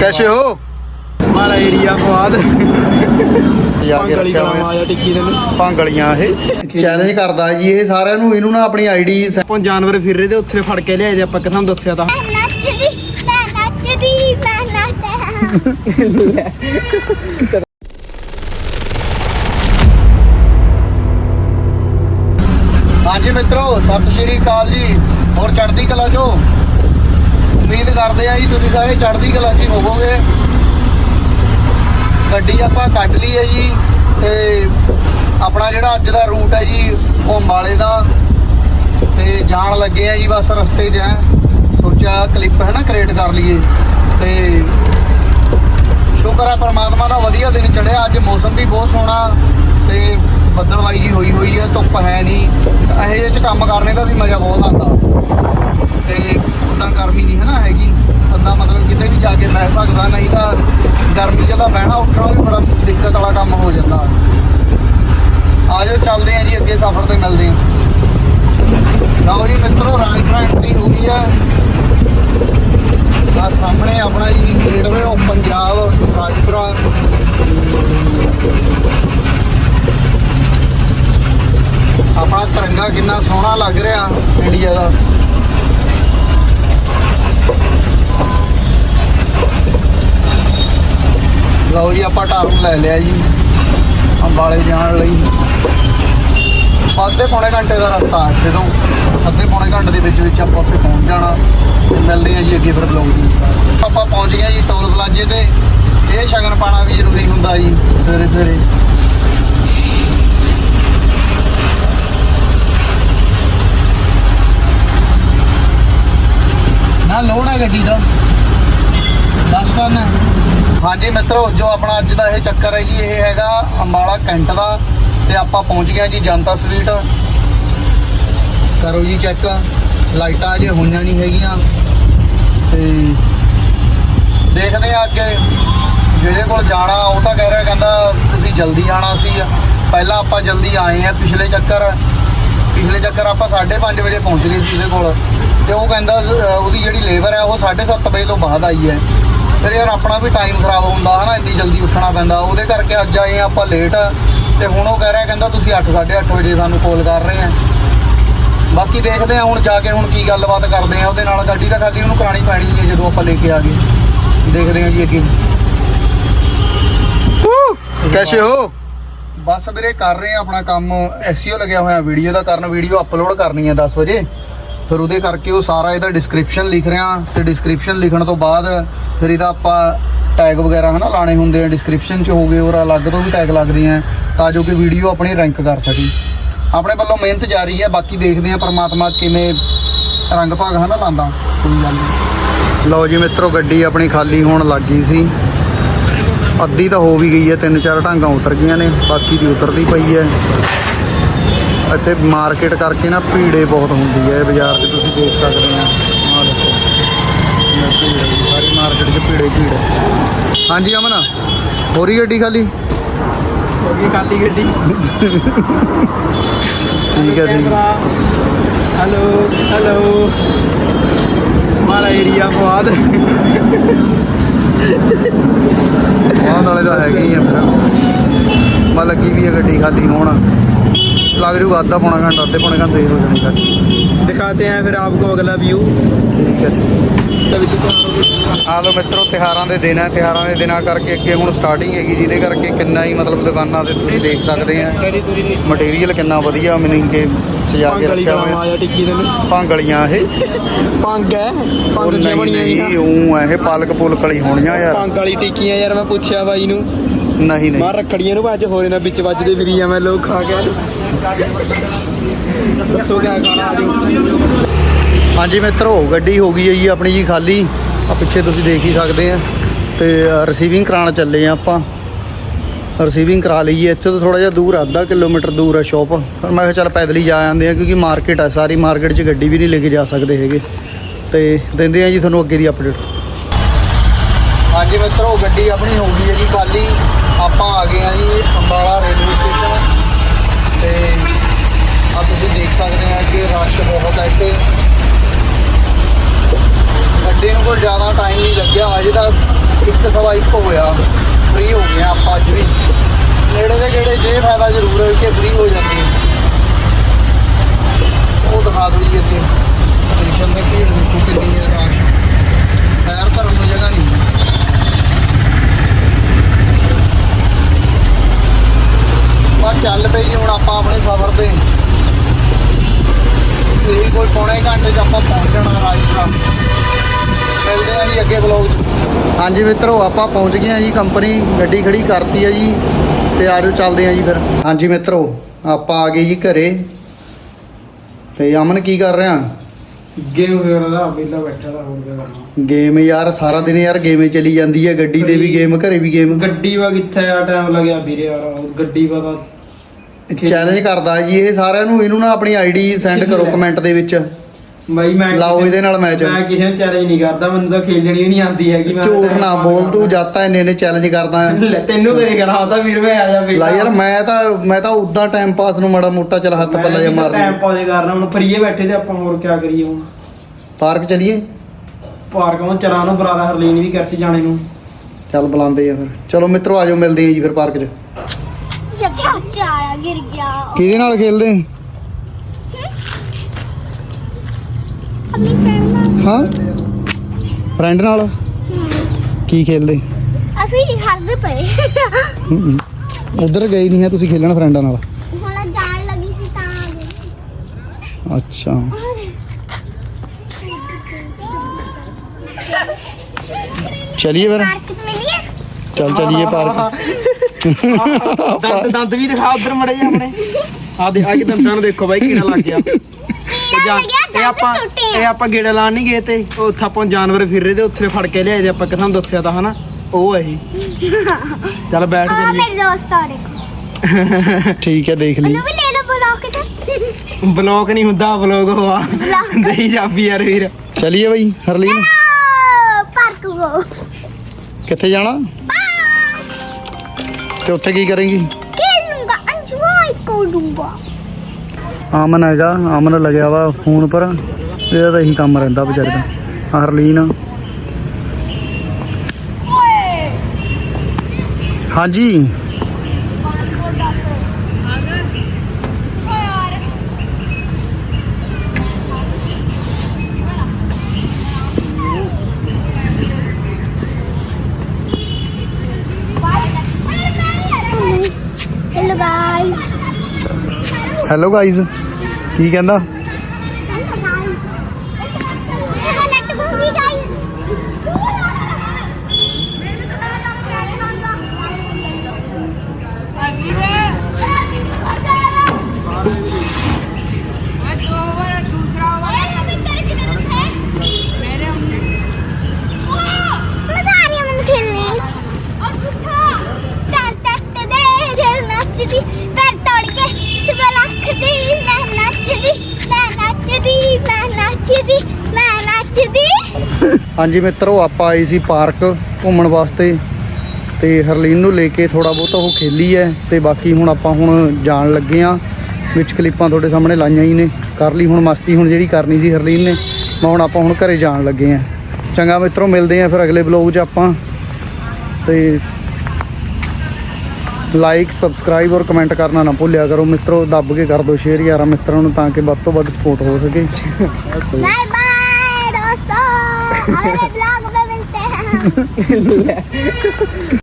कैसे हो हमारा एरिया फवाद ਯਾਰ ਕੇ पंगली ਰੱਖਿਆ कलाम ਹੋਇਆ आया टिक्की ने ਭਾਂਗਲੀਆਂ ਇਹ ਚੈਲੰਜ ਕਰਦਾ ਜੀ ਇਹ ਸਾਰਿਆਂ ਨੂੰ ਇਹਨੂੰ ਨਾ ਆਪਣੀ ਆਈਡੀ ਆਪਾਂ ਜਾਨਵਰ ਫਿਰ ਰਹੇ ਤੇ ਉੱਥੇ ਫੜ ਕੇ ਲਿਆਏ ਤੇ ਆਪਾਂ ਕਿਥਾਂ ਦੱਸਿਆ ਤਾਂ ਨੱਚਦੀ ਮੈਂ ਨੱਚਦੀ ਮੈਂ ਨੱਚਦਾ ਹਾਂਜੀ ਮਿੱਤਰੋ ਸਤਿ ਸ਼੍ਰੀ ਅਕਾਲ ਜੀ ਹੋਰ ਚੜ੍ਹਦੀ ਕਲਾ ਚੋ ਉਮੀਦ ਕਰਦੇ ਆ ਜੀ ਤੁਸੀਂ ਸਾਰੇ ਚੜ੍ਹਦੀ ਕਲਾ 'ਚ ਹੋਵੋਗੇ। ਗੱਡੀ ਆਪਾਂ ਕੱਢ ਲਈ ਹੈ ਜੀ ਤੇ ਆਪਣਾ ਜਿਹੜਾ ਅੱਜ ਦਾ ਰੂਟ ਹੈ ਜੀ, ਉਹ ਅੰਬਾਲੇ ਦਾ। ਤੇ ਜਾਣ ਲੱਗੇ ਆ ਜੀ ਬਸ ਰਸਤੇ 'ਚ ਹੈ। ਸੋਚਿਆ ਕਲਿੱਪ ਹੈ ਨਾ ਕ੍ਰੀਏਟ ਕਰ ਲਈਏ। ਤੇ ਸ਼ੁਕਰ ਹੈ ਪਰਮਾਤਮਾ ਦਾ ਵਧੀਆ ਦਿਨ ਚੜਿਆ ਅੱਜ ਮੌਸਮ ਵੀ ਬਹੁਤ ਸੋਹਣਾ ਤੇ ਬੱਦਲਵਾਈ ਜੀ ਹੋਈ ਹੋਈ ਹੈ, ਧੁੱਪ ਹੈ ਨਹੀਂ। ਇਹੋ ਜਿਹੇ ਚ ਕੰਮ ਕਰਨੇ ਦਾ ਵੀ ਮਜ਼ਾ ਬਹੁਤ ਆਉਂਦਾ। ਗਰਮੀ ਨਹੀਂ ਹੈ ਨਾ ਹੈਗੀ। ਬੰਦਾ ਮਤਲਬ ਕਿਤੇ ਵੀ ਜਾ ਕੇ ਬਹਿ ਸਕਦਾ, ਨਹੀਂ ਤਾਂ ਗਰਮੀ 'ਚ ਤਾਂ ਬਹਿਣਾ ਉੱਠਣਾ ਵੀ ਬੜਾ ਦਿੱਕਤ ਵਾਲਾ ਕੰਮ ਹੋ ਜਾਂਦਾ। ਆਜੋ ਚੱਲਦੇ ਆਂ ਜੀ, ਅੱਗੇ ਸਫ਼ਰ ਤੇ ਮਿਲਦੇ ਆਂ ਲਓ ਜੀ ਮਿੱਤਰੋ ਰਾਜਪੁਰਾ ਐਂਟਰੀ ਹੋ ਗਈ ਹੈ ਆ ਸਾਹਮਣੇ ਆਪਣਾ ਜੀ ਗੇਟਵੇ ਆਫ ਪੰਜਾਬ ਰਾਜਪੁਰਾ ਆਪਣਾ ਤਿਰੰਗਾ ਕਿੰਨਾ ਸੋਹਣਾ ਲੱਗ ਰਿਹਾ ਇੰਡੀਆ ਦਾ ਲਓ ਜੀ ਆਪਾਂ ਟਰਨ ਲੈ ਲਿਆ ਜੀ। ਅੰਬਾਲੇ ਜਾਣ ਲਈ। ਅੱਧੇ ਪੌਣੇ ਘੰਟੇ ਦਾ ਰਸਤਾ ਹੈ ਇੱਥੇ ਅੱਧੇ ਪੌਣੇ ਘੰਟੇ ਦੇ ਵਿੱਚ ਵਿੱਚ ਆਪਾਂ ਉੱਥੇ ਪਹੁੰਚ ਜਾਣਾ। ਮਿਲਦੇ ਹਾਂ ਜੀ ਅੱਗੇ ਫਿਰ ਬਲੌਗ ਦੀ ਆਪਾਂ ਪਹੁੰਚ ਗਏ ਜੀ ਟੋਲ ਪਲਾਜੇ ਤੇ। ਇਹ ਸ਼ਗਨ ਪਾਣਾ ਵੀ ਜ਼ਰੂਰੀ ਹੁੰਦਾ ਜੀ, ਸਵੇਰੇ ਸਵੇਰੇ। ਨਾ ਲੋੜ ਹੈ ਗੱਡੀ ਦਾ। 10 ਟਨ ਹੈ। ਹਾਂਜੀ ਮਿੱਤਰੋ, ਜੋ ਆਪਣਾ ਅੱਜ ਦਾ ਇਹ ਚੱਕਰ ਹੈ ਜੀ, ਇਹ ਹੈਗਾ ਅੰਬਾਲਾ ਕੈਂਟ ਦਾ ਤੇ ਆਪਾਂ ਪਹੁੰਚ ਗਏ ਜੀ ਜਨਤਾ ਸਵੀਟ। ਕਰੋ ਜੀ ਚੈੱਕ, ਲਾਈਟਾਂ ਅਜੇ ਹੋਈਆਂ ਨਹੀਂ ਹੈਗੀਆਂ। ਤੇ ਦੇਖਦੇ ਆ ਅੱਗੇ, ਜਿਹੜੇ ਕੋਲ ਜਾਣਾ, ਉਹ ਤਾਂ ਕਹਿ ਰਿਹਾ, ਕਹਿੰਦਾ ਤੁਸੀਂ ਜਲਦੀ ਆਣਾ ਸੀ। ਪਹਿਲਾਂ ਆਪਾਂ ਜਲਦੀ ਆਏ ਆ ਪਿਛਲੇ ਚੱਕਰ। ਪਿਛਲੇ ਚੱਕਰ ਆਪਾਂ 5:30 ਵਜੇ ਪਹੁੰਚ ਗਏ ਸੀ ਇਹਦੇ ਕੋਲ। ਤੇ ਉਹ ਕਹਿੰਦਾ ਉਹਦੀ ਜਿਹੜੀ ਲੇਬਰ ਹੈ, ਉਹ 7:30 ਵਜੇ ਤੋਂ ਬਾਅਦ ਆਈ ਹੈ। ਫਿਰ ਯਾਰ ਆਪਣਾ ਵੀ ਟਾਈਮ ਖਰਾਬ ਹੁੰਦਾ ਹਨਾ ਇੰਨੀ ਜਲਦੀ ਉੱਠਣਾ ਪੈਂਦਾ। ਉਹਦੇ ਕਰਕੇ ਅੱਜ ਆਏ ਆ ਆਪਾਂ ਲੇਟ ਤੇ ਹੁਣ ਉਹ ਕਹਿ ਰਿਹਾ ਕਹਿੰਦਾ ਤੁਸੀਂ 8:30 ਵਜੇ ਸਾਨੂੰ ਕਾਲ ਕਰ ਰਹੇ ਆ। ਬਾਕੀ ਦੇਖਦੇ ਆ ਹੁਣ ਜਾ ਕੇ ਹੁਣ ਕੀ ਗੱਲਬਾਤ ਕਰਦੇ ਆ। ਉਹਦੇ ਨਾਲ ਗੱਡੀ ਤਾਂ ਖਾਲੀ ਉਹਨੂੰ ਕਰਾਣੀ ਪੈਣੀ ਹੈ ਜਦੋਂ ਆਪਾਂ ਲੈ ਕੇ ਆ ਗਏ। ਦੇਖਦੇ ਆ ਜੀ ਅੱਗੇ। ਕੈਸੇ ਹੋ? ਬਸ ਵੀਰੇ ਕਰ ਰਹੇ ਆ ਆਪਣਾ ਕੰਮ। ਐਸਈਓ ਲੱਗਿਆ ਹੋਇਆ ਵੀਡੀਓ ਦਾ ਕਰਨ। ਵੀਡੀਓ ਅਪਲੋਡ ਕਰਨੀ ਹੈ 10 ਵਜੇ। ਫਿਰ ਉਹਦੇ ਕਰਕੇ ਉਹ ਸਾਰਾ ਇਹਦਾ ਡਿਸਕ੍ਰਿਪਸ਼ਨ ਲਿਖ ਰਿਹਾ ਤੇ ਡਿਸਕ੍ਰਿਪਸ਼ਨ ਲਿਖਣ ਤੋਂ ਬਾਅਦ ਫਿਰ ਇਹਦਾ ਆਪਾਂ ਟੈਗ ਵਗੈਰਾ ਹਨਾ ਲਾਣੇ ਹੁੰਦੇ ਆ ਡਿਸਕ੍ਰਿਪਸ਼ਨ 'ਚ ਹੋ ਗਏ ਔਰ ਅਲੱਗ ਤੋਂ ਵੀ ਟੈਗ ਲੱਗਦੇ ਆ ਤਾਂ ਜੋ ਕਿ ਵੀਡੀਓ ਆਪਣੀ ਰੈਂਕ ਕਰ ਸਕੇ। ਆਪਣੇ ਵੱਲੋਂ ਮਿਹਨਤ ਜਾਰੀ ਹੈ, ਬਾਕੀ ਦੇਖਦੇ ਆ ਪਰਮਾਤਮਾ ਕਿਵੇਂ ਰੰਗ ਭਾਗ ਹਨਾ ਲਾਂਦਾ ਕੋਈ ਗੱਲ ਨਹੀਂ। ਲਓ ਜੀ ਮਿੱਤਰੋ, ਗੱਡੀ ਆਪਣੀ ਖਾਲੀ ਹੋਣ ਲੱਗ ਗਈ ਸੀ। ਅੱਧੀ ਤਾਂ ਹੋ ਵੀ ਗਈ ਹੈ, ਤਿੰਨ ਚਾਰ ਢਾਂਗਾਂ ਉਤਰ ਗਈਆਂ ਨੇ, ਬਾਕੀ ਦੀ ਉਤਰਦੀ ਪਈ ਹੈ। ਇੱਥੇ ਮਾਰਕੀਟ ਕਰਕੇ ਨਾ ਭੀੜੇ ਬਹੁਤ ਹੁੰਦੀ ਹੈ ਬਾਜ਼ਾਰ 'ਚ ਤੁਸੀਂ ਦੇਖ ਸਕਦੇ ਆ ਸਾਰੀ ਮਾਰਕੀਟ 'ਚ ਭੀੜੇ ਭੀੜ। ਹਾਂਜੀ ਅਮਨ ਹੋਰੀ ਗੱਡੀ ਖਾਲੀ? ਹੋਰੀ ਖਾਲੀ ਗੱਡੀ। ਠੀਕ ਹੈ ਜੀ। Hello hello. ਮਾਰਾ ਏਰੀਆ ਬਹੁਤ। ਬਹੁਤ ਵਾਲੇ ਦਾ ਹੈਗੇ ਹੀ ਆ ਫਿਰ। ਮਾ ਲੱਗੀ ਵੀ ਹੈ ਗੱਡੀ ਖਾਲੀ ਹੋਣਾ। ਲੱਗ ਜੂਗਾ ਅੱਧਾ ਪੌਣਾ ਘੰਟਾ ਅੱਧੇ ਪੌਣੇ ਘੰਟੇ ਹੋ ਜਾਣੀ ਖਾਲੀ दिखाते हैं फिर आपको अगला व्यू ਠੀਕ ਹੈ ਜੀ तभी तो तैयार हो गई। ਆ ਲੋ ਮਿੱਤਰੋ ਤਿਹਾਰਾਂ ਦੇ ਦਿਨ ਹੈ ਤਿਹਾਰਾਂ ਦੇ ਦਿਨਾਂ ਕਰਕੇ ਅੱਗੇ ਹੁਣ ਸਟਾਰਟਿੰਗ ਹੈਗੀ ਜਿਹਦੇ ਕਰਕੇ ਕਿੰਨਾ ਹੀ ਮਤਲਬ ਦੁਕਾਨਾਂ ਤੇ ਤੁਸੀਂ ਦੇਖ ਸਕਦੇ ਆ तेरी तुरी नहीं ਮਟੀਰੀਅਲ ਕਿੰਨਾ ਵਧੀਆ ਮਿਲਿੰਗ ਕੇ ਸਜਾ ਕੇ पंगली ਰੱਖਿਆ कलाम ਹੋਇਆ आया टिक्की ने ਭਾਂਗਲੀਆਂ ਇਹ पंग है ਉਹ पंग ਦੀਆਂ ਨਹੀਂ ਬਣੀਆਂ ਨਹੀਂ ਉਹ ਇਹ ਪਾਲਕ ਪੁਲਕ ਵਾਲੀ ਹੋਣੀਆਂ ਯਾਰ ਪੰਗ ਵਾਲੀ ਟਿੱਕੀਆਂ ਯਾਰ ਮੈਂ ਪੁੱਛਿਆ ਬਾਈ ਨੂੰ ਨਹੀਂ ਨਹੀਂ। ਮਾਰ ਰੱਖੜੀਆਂ ਨੂੰ ਅੱਜ ਹੋਰੇ ਨਾ ਵਿੱਚ ਵੱਜਦੇ ਫਿਰੀ ਆ ਮੈਂ ਲੋਕ ਖਾ ਗਿਆ ਦੱਸੋ ਕਿਆ ਖਾਣਾ ਆ ਜਾਓ ਹਾਂਜੀ ਮਿੱਤਰੋ ਗੱਡੀ ਹੋ ਗਈ ਹੈ ਜੀ ਆਪਣੀ ਜੀ ਖਾਲੀ। ਆ ਪਿੱਛੇ ਤੁਸੀਂ ਦੇਖ ਹੀ ਸਕਦੇ ਆ। ਤੇ ਰਿਸੀਵਿੰਗ ਕਰਾਉਣ ਚੱਲੇ ਆ ਆਪਾਂ। ਰਿਸੀਵਿੰਗ ਕਰਾ ਲਈ ਹੈ ਇੱਥੇ ਤੋਂ ਥੋੜਾ ਜਿਹਾ ਦੂਰ ਆ, ਅੱਧਾ ਕਿਲੋਮੀਟਰ ਦੂਰ ਹੈ ਸ਼ਾਪ ਪਰ ਮੈਂ ਕਿਹਾ ਚੱਲ ਪੈਦਲ ਹੀ ਜਾ ਆਂਦੇ ਆ ਕਿਉਂਕਿ ਮਾਰਕੀਟ ਹੈ ਸਾਰੀ ਮਾਰਕੀਟ 'ਚ ਗੱਡੀ ਵੀ ਨਹੀਂ ਲੈ ਕੇ ਜਾ ਸਕਦੇ ਹੈਗੇ। ਤੇ ਦਿੰਦੇ ਆ ਜੀ ਤੁਹਾਨੂੰ ਅੱਗੇ ਦੀ ਅਪਡੇਟ ਹਾਂਜੀ ਮਿੱਤਰੋ ਗੱਡੀ ਆਪਣੀ ਹੋ ਗਈ ਹੈ ਜੀ ਖਾਲੀ। ਆਪਾਂ ਆ ਗਏ ਆ ਜੀ ਅੰਬਾਲਾ ਰੇਲਵੇ ਸਟੇਸ਼ਨ। ਤੇ ਆ ਤੁਸੀਂ ਦੇਖ ਸਕਦੇ ਆ ਕਿ ਰਸ਼ ਬਹੁਤ ਹੈ ਇੱਥੇ। ਗੱਡੀ ਨੂੰ ਕੋਈ ਜ਼ਿਆਦਾ ਟਾਈਮ ਨਹੀਂ ਲੱਗਿਆ। ਅਜੇ ਤਾਂ ਇੱਕ ਸਵਾ ਇੱਕ ਹੋਇਆ। ਫ੍ਰੀ ਹੋ ਗਏ ਆ ਆਪਾਂ ਅੱਜ ਵੀ। ਨੇੜੇ ਦੇ ਗੇੜੇ ਜੇ ਫਾਇਦਾ ਜ਼ਰੂਰ ਹੈ ਕਿ ਫ੍ਰੀ ਹੋ ਜਾਂਦੀ ਹੈ ਉਹ ਦਿਖਾ ਦਿਓ ਜੀ ਇੱਥੇ ਸਟੇਸ਼ਨ ਦੇ ਭੀੜ ਦੇਖੋ ਕਿੰਨੀ ਹੈ ਰਾਸ਼ ਪੈਰ ਧਰਨ ਨੂੰ ਜਗ੍ਹਾ ਨਹੀਂ ਹੈ ਬਸ ਚੱਲ ਪਈ ਜੀ ਹੁਣ ਆਪਾਂ ਆਪਣੇ ਸਫ਼ਰ ਤੇ ਇਹੀ ਕੋਈ ਪੌਣੇ ਘੰਟੇ 'ਚ ਆਪਾਂ ਪਹੁੰਚ ਜਾਣਾ ਰਾਜਪੁਰਾ ਮਿਲਦੇ ਆ ਜੀ ਅੱਗੇ ਵਲੌਗ 'ਚ? ਹਾਂਜੀ ਮਿੱਤਰੋ ਆਪਾਂ ਪਹੁੰਚ ਗਏ ਆ ਜੀ ਕੰਪਨੀ ਗੱਡੀ ਖੜੀ ਕਰਤੀ ਆ ਜੀ ਤੇ ਆਜੋ ਚੱਲਦੇ ਆ ਜੀ ਫਿਰ। ਹਾਂਜੀ ਮਿੱਤਰੋ ਆਪਾਂ ਆ ਗਏ ਜੀ ਘਰੇ। ਤੇ ਅਮਨ ਕੀ ਕਰ ਰਿਹਾ? ਗੇਮ ਵਗੈਰਾ ਦਾ ਵਿਹਲਾ ਬੈਠਾ ਦਾ ਹੋਰ ਕੀ ਕਰਨਾ। ਗੇਮ ਯਾਰ ਸਾਰਾ ਦਿਨ ਯਾਰ ਗੇਮੇ ਚਲੀ ਜਾਂਦੀ ਹੈ। ਗੱਡੀ ਦੇ ਵੀ ਗੇਮ ਘਰੇ ਵੀ ਗੇਮ ਗੱਡੀ ਵਾ ਕਿੱਥੇ ਆ? ਟਾਈਮ ਲੱਗਿਆ ਵੀਰੇ ਯਾਰ ਉਹ ਗੱਡੀ ਵਾ ਤਾਂ। ਚੈਲੰਜ ਕਰਦਾ ਜੀ ਇਹ ਸਾਰਿਆਂ ਨੂੰ ਇਹਨੂੰ ਨਾ ਆਪਣੀ ਆਈਡੀ ਸੈਂਡ ਕਰੋ ਕਮੈਂਟ ਦੇ ਵਿੱਚ। ਬਾਈ ਮੈਂ ਲਾਓ ਇਹਦੇ ਨਾਲ ਮੈਚ। ਮੈਂ ਕਿਸੇ ਨੂੰ ਚੈਲੰਜ ਨਹੀਂ ਕਰਦਾ ਮੈਨੂੰ ਤਾਂ ਖੇਲਣੀ ਵੀ ਨਹੀਂ ਆਉਂਦੀ ਹੈਗੀ ਮੈਂ ਝੂਠ ਨਾ ਬੋਲ ਤੂੰ ਜਾਤਾ ਇੰਨੇ ਨੇ ਚੈਲੰਜ ਕਰਦਾ ਤੈਨੂੰ ਕਰੇ ਕਰਾਂ ਉਹ ਤਾਂ ਵੀਰ ਮੈਂ ਆ ਜਾ ਲਾ ਯਾਰ ਮੈਂ ਤਾਂ ਮੈਂ ਤਾਂ ਉਦਾਂ ਟਾਈਮ ਪਾਸ ਨੂੰ ਮਾੜਾ ਮੋਟਾ ਚਲ ਹੱਥ ਪੱਲਾ ਜਿਹਾ ਮਾਰ ਟਾਈਮ ਪਾਸ ਕਰਨਾ ਹੁਣ ਫਰੀਏ ਬੈਠੇ ਤੇ ਆਪਾਂ ਹੋਰ ਕੀ ਕਰੀਏ ਹੁਣ। ਪਾਰਕ ਚਲੀਏ? ਪਾਰਕ ਨੂੰ ਚਰਾਂ ਨੂੰ ਬਰਾਰਾ ਹਰਲੀਨ ਵੀ ਕਰਤੀ ਜਾਣੇ ਨੂੰ। ਚੱਲ ਬੁਲਾਉਂਦੇ ਆ ਫਿਰ। ਚਲੋ ਮਿੱਤਰੋ ਆਜੋ ਮਿਲਦੇ ਆ ਜੀ ਫਿਰ ਪਾਰਕ 'ਚ। ਚਾਰਾ ਗਿਰ ਗਿਆ। ਕਿਹਦੇ ਨਾਲ ਖੇਲਦੇ? ਆਪਣੀ ਫਰੈਂਡ ਨਾਲ। ਹਾਂ? ਫਰੈਂਡ ਨਾਲ? ਕੀ ਖੇਲਦੇ? ਅਸੀਂ ਹੱਸਦੇ ਪਏ। ਉਧਰ ਗਏ ਨਹੀਂ ਹੈ ਤੁਸੀਂ ਖੇਲਣ ਫਰੈਂਡਾਂ ਨਾਲ? ਹੁਣ ਜਾਣ ਲੱਗੀ ਸੀ ਤਾਂ ਆ ਗਏ। ਅੱਛਾ। ਚਲਿਏ ਫਿਰ। ਪਾਰਕ ਚ ਮਿਲੀਏ? ਚੱਲ ਚਲੀਏ ਪਾਰਕ। ਦੰਦ ਦੰਦ ਵੀ ਦਿਖਾ ਉਧਰ ਮੜੇ ਜਾ ਆਪਣੇ। ਆ ਦੇ ਆ ਕਿ ਦੰਦਾਂ ਨੂੰ ਦੇਖੋ ਬਾਈ ਕੀੜਾ ਲੱਗ ਗਿਆ। ਇਹ ਜਾ- ਇਹ ਆਪਾਂ। ਇਹ ਆਪਾਂ ਗੇੜਾ ਲਾਣ ਨਹੀਂ ਗਏ ਤੇ ਉਹ ਉੱਥੇ ਆਪਾਂ ਜਾਨਵਰ ਫਿਰ ਰਹੇ ਤੇ ਉੱਥੇ ਫੜ ਕੇ ਲਿਆਏ ਤੇ ਆਪਾਂ ਕਿਥਾਂ ਦੱਸਿਆ ਤਾਂ ਹਨਾ ਉਹ ਹੈ ਇਹ। ਚੱਲ ਬੈਠ ਆ ਚੱਲੀਏ ਮੇਰੇ ਦੋਸਤ ਆ ਦੇਖੋ ਠੀਕ ਹੈ ਦੇਖ ਲਈ। ਉਹਨੂੰ ਵੀ ਲੈ ਲਓ ਬਲੌਕ ਚ ਬਲੌਕ ਨਹੀਂ ਹੁੰਦਾ ਬਲੌਗ ਹੋਆ Vlog। ਦੇਈ ਜਾਬੀ ਯਾਰ ਵੀਰ। ਚਲਿਏ ਬਈ ਹਰਲੀਨ। ਪਾਰਕ ਗੋ ਕਿੱਥੇ ਜਾਣਾ? ਤੇ ਉੱਥੇ ਕੀ ਕਰੇਂਗੀ? ਖੇਲੂੰਗਾ enjoy ਕਰੂੰਗਾ ਆਮਨ ਹੈਗਾ ਆਮਨ ਲੱਗਿਆ ਵਾ ਫੋਨ ਪਰ ਇਹਦਾ ਤਾਂ ਇਹੀ ਕੰਮ ਰਹਿੰਦਾ ਵਿਚਾਰੇ ਦਾ। ਹਰਲੀਨ। ਹਾਂਜੀ। ਹੈਲੋ ਗਾਇਜ਼ ਕੀ ਕਹਿੰਦਾ ਲੱਟ ਗੂਗੀ ਮਜ਼ਾ ਆ ਰਹੀ ਹੈ ਮੈਨੂੰ ਖੇਲਣੇ ਟੱਟ ਟੱਟ ਦੇ ਦਿਲ ਨੱਚਦੀ ਪੈਰ ਤੋੜ ਕੇ ਸਵੇਰ ਲੱਖਦੀ ਮੈਂ ਨੱਚਦੀ ਮੈਂ ਨੱਚਦੀ ਮੈਂ ਨੱਚਦੀ ਮੈਂ ਨੱਚਦੀ ਹਾਂਜੀ ਮਿੱਤਰੋ, ਆਪਾਂ ਆਏ ਸੀ ਪਾਰਕ ਘੁੰਮਣ ਵਾਸਤੇ ਤੇ ਹਰਲੀਨ ਨੂੰ ਲੈ ਕੇ ਥੋੜਾ ਬਹੁਤਾ ਉਹ ਖੇਲੀ ਹੈ ਤੇ ਬਾਕੀ ਹੁਣ ਆਪਾਂ ਹੁਣ ਜਾਣ ਲੱਗੇ ਆ ਵਿੱਚ ਕਲਿੱਪਾਂ ਤੁਹਾਡੇ ਸਾਹਮਣੇ ਲਾਈਆਂ ਹੀ ਨੇ। ਕਰ ਲਈ ਹੁਣ ਮਸਤੀ, ਹੁਣ ਜਿਹੜੀ ਕਰਨੀ ਸੀ ਹਰਲੀਨ ਨੇ, ਮੈਂ ਹੁਣ ਆਪਾਂ ਹੁਣ ਘਰੇ ਜਾਣ ਲੱਗੇ ਆ ਚੰਗਾ ਮਿੱਤਰੋ, ਮਿਲਦੇ ਆ ਫਿਰ ਅਗਲੇ ਬਲੌਗ 'ਚ ਆਪਾਂ। ਤੇ ਲਾਈਕ ਸਬਸਕ੍ਰਾਈਬ ਔਰ ਕਮੈਂਟ ਕਰਨਾ ਨਾ ਭੁੱਲਿਆ ਕਰੋ ਮਿੱਤਰੋ। ਦੱਬ ਕੇ ਕਰ ਦਿਓ ਸ਼ੇਅਰ ਯਾਰਾ ਮਿੱਤਰਾਂ ਨੂੰ ਤਾਂ ਕਿ ਵੱਧ ਤੋਂ ਵੱਧ ਸਪੋਰਟ ਹੋ ਸਕੇ। ਬਾਏ ਬਾਏ ਦੋਸਤੋ! Ano Ay, vlog ba, Mintel?